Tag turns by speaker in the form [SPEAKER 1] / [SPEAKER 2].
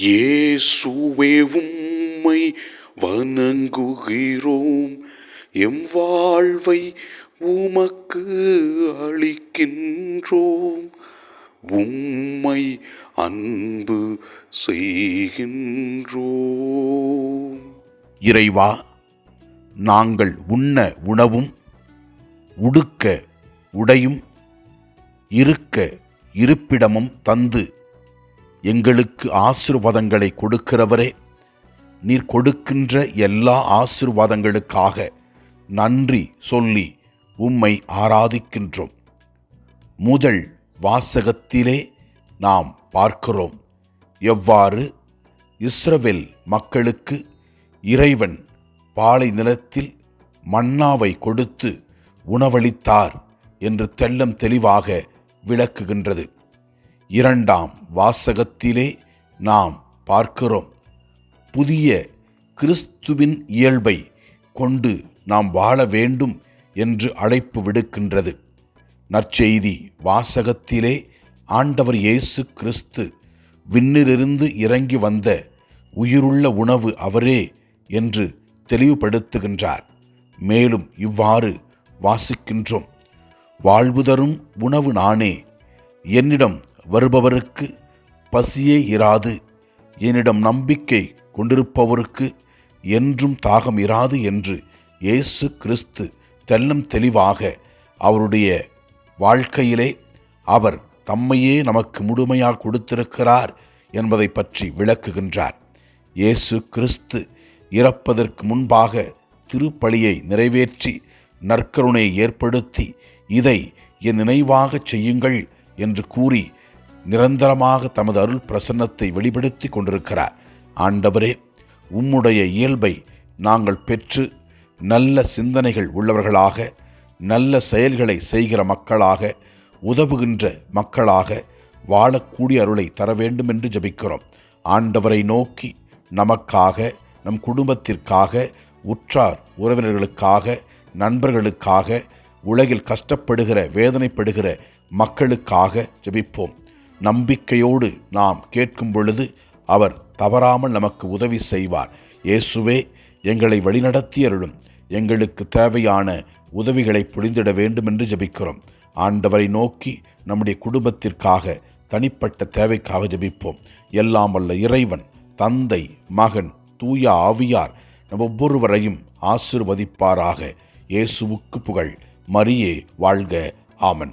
[SPEAKER 1] இயேசுவே உம்மை வணங்குகிறோம். எம் வாழ்வை உமக்கு அளிக்கின்றோம். உம்மை அன்பு செய்கின்றோம்.
[SPEAKER 2] இறைவா நாங்கள் உண்ண உணவும் உடுக்க உடையும் இருக்க இருப்பிடமும் தந்து எங்களுக்கு ஆசிர்வாதங்களை கொடுக்கிறவரே. நீர் கொடுக்கின்ற எல்லா ஆசிர்வாதங்களுக்காக நன்றி சொல்லி உம்மை ஆராதிக்கின்றோம். முதல் வாசகத்திலே நாம் பார்க்கிறோம். எவ்வாறு? இஸ்ரவேல் மக்களுக்கு இறைவன் பாலை நிலத்தில் மன்னாவை கொடுத்து உணவளித்தார் என்று தெல்லம் தெளிவாக விளக்குகின்றது. இரண்டாம் வாசகத்திலே நாம் பார்க்கிறோம். புதிய கிறிஸ்துவின் இயல்பை கொண்டு நாம் வாழ வேண்டும் என்று அழைப்பு விடுக்கின்றது. நற்செய்தி வாசகத்திலே ஆண்டவர் இயேசு கிறிஸ்து விண்ணிலிருந்து இறங்கி வந்த உயிருள்ள உணவு அவரே என்று தெளிவுபடுத்துகின்றார். மேலும் இவ்வாறு வாசிக்கின்றோம். வாழ்வு தரும் உணவு நானே. என்னிடம் வருபவருக்கு பசியே இராது. என்னிடம் நம்பிக்கை கொண்டிருப்பவருக்கு என்றும் தாகம் இராது என்று இயேசு கிறிஸ்து தெல்லும் தெளிவாக அவருடைய வாழ்க்கையிலே அவர் தம்மையே நமக்கு முழுமையாக கொடுத்திருக்கிறார் என்பதை பற்றி விளக்குகின்றார். இயேசு கிறிஸ்து இறப்பதற்கு முன்பாக திருப்பலியை நிறைவேற்றி நற்கருணையை ஏற்படுத்தி இதை என் நினைவாகச் செய்யுங்கள் என்று கூறி நிரந்தரமாக தமது அருள் பிரசன்னத்தை வெளிப்படுத்தி கொண்டிருக்கிறார். ஆண்டவரே உம்முடைய இயல்பை நாங்கள் பெற்று நல்ல சிந்தனைகள் உள்ளவர்களாக நல்ல செயல்களை செய்கிற மக்களாக உதவுகின்ற மக்களாக வாழக்கூடிய அருளை தர வேண்டும் என்று ஜபிக்கிறோம். ஆண்டவரை நோக்கி நமக்காக நம் குடும்பத்திற்காக உற்றார் உறவினர்களுக்காக நண்பர்களுக்காக உலகில் கஷ்டப்படுகிற வேதனைப்படுகிற மக்களுக்காக ஜெபிப்போம். நம்பிக்கையோடு நாம் கேட்கும் பொழுது அவர் தவறாமல் நமக்கு உதவி செய்வார். இயேசுவே எங்களை வழிநடத்தி அருளும். எங்களுக்கு தேவையான உதவிகளை புரிந்திட வேண்டும் என்று ஜபிக்கிறோம். ஆண்டவரை நோக்கி நம்முடைய குடும்பத்திற்காக தனிப்பட்ட தேவைக்காக ஜபிப்போம். எல்லாம் வல்ல இறைவன் தந்தை மகன் தூய ஆவியார் நம் ஒவ்வொருவரையும் ஆசிர்வதிப்பாராக. இயேசுவுக்கு புகழ். மரியே வாழ்க. ஆமன்.